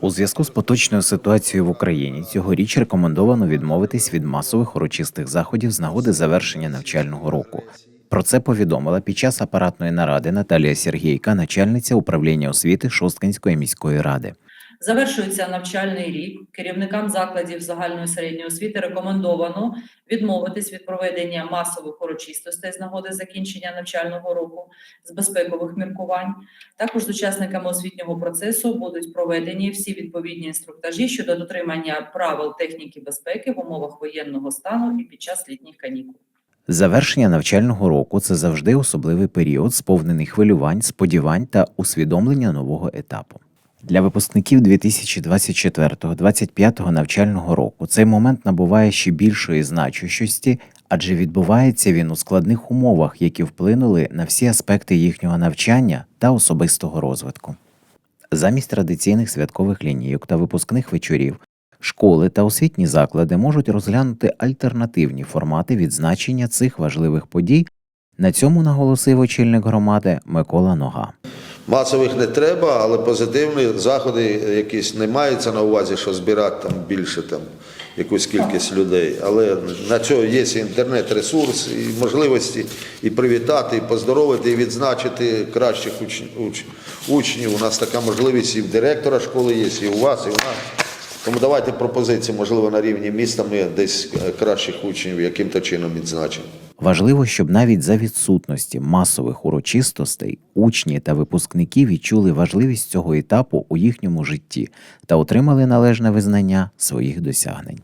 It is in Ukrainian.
У зв'язку з поточною ситуацією в Україні цьогоріч рекомендовано відмовитись від масових урочистих заходів з нагоди завершення навчального року. Про це повідомила під час апаратної наради Наталія Сергійка, начальниця управління освіти Шосткинської міської ради. Завершується навчальний рік. Керівникам закладів загальної середньої освіти рекомендовано відмовитись від проведення масових урочистостей з нагоди закінчення навчального року з безпекових міркувань. Також з учасниками освітнього процесу будуть проведені всі відповідні інструктажі щодо дотримання правил техніки безпеки в умовах воєнного стану і під час літніх канікул. Завершення навчального року це завжди особливий період, сповнений хвилювань, сподівань та усвідомлення нового етапу. Для випускників 2024-2025 навчального року цей момент набуває ще більшої значущості, адже відбувається він у складних умовах, які вплинули на всі аспекти їхнього навчання та особистого розвитку. Замість традиційних святкових лінійок та випускних вечорів школи та освітні заклади можуть розглянути альтернативні формати відзначення цих важливих подій. На цьому наголосив очільник громади Микола Нога. Масових не треба, але позитивні заходи якісь не маються на увазі, що збирати там більше там якусь кількість людей. Але на цього є інтернет-ресурс, і можливості і привітати, і поздоровити, і відзначити кращих уч, уч, учнів. У нас така можливість і в директора школи є, і у вас, і у нас. Тому давайте пропозиції, можливо, на рівні міста ми десь е, кращих учнів яким-то чином відзначимо. Важливо, щоб навіть за відсутності масових урочистостей учні та випускники відчули важливість цього етапу у їхньому житті та отримали належне визнання своїх досягнень.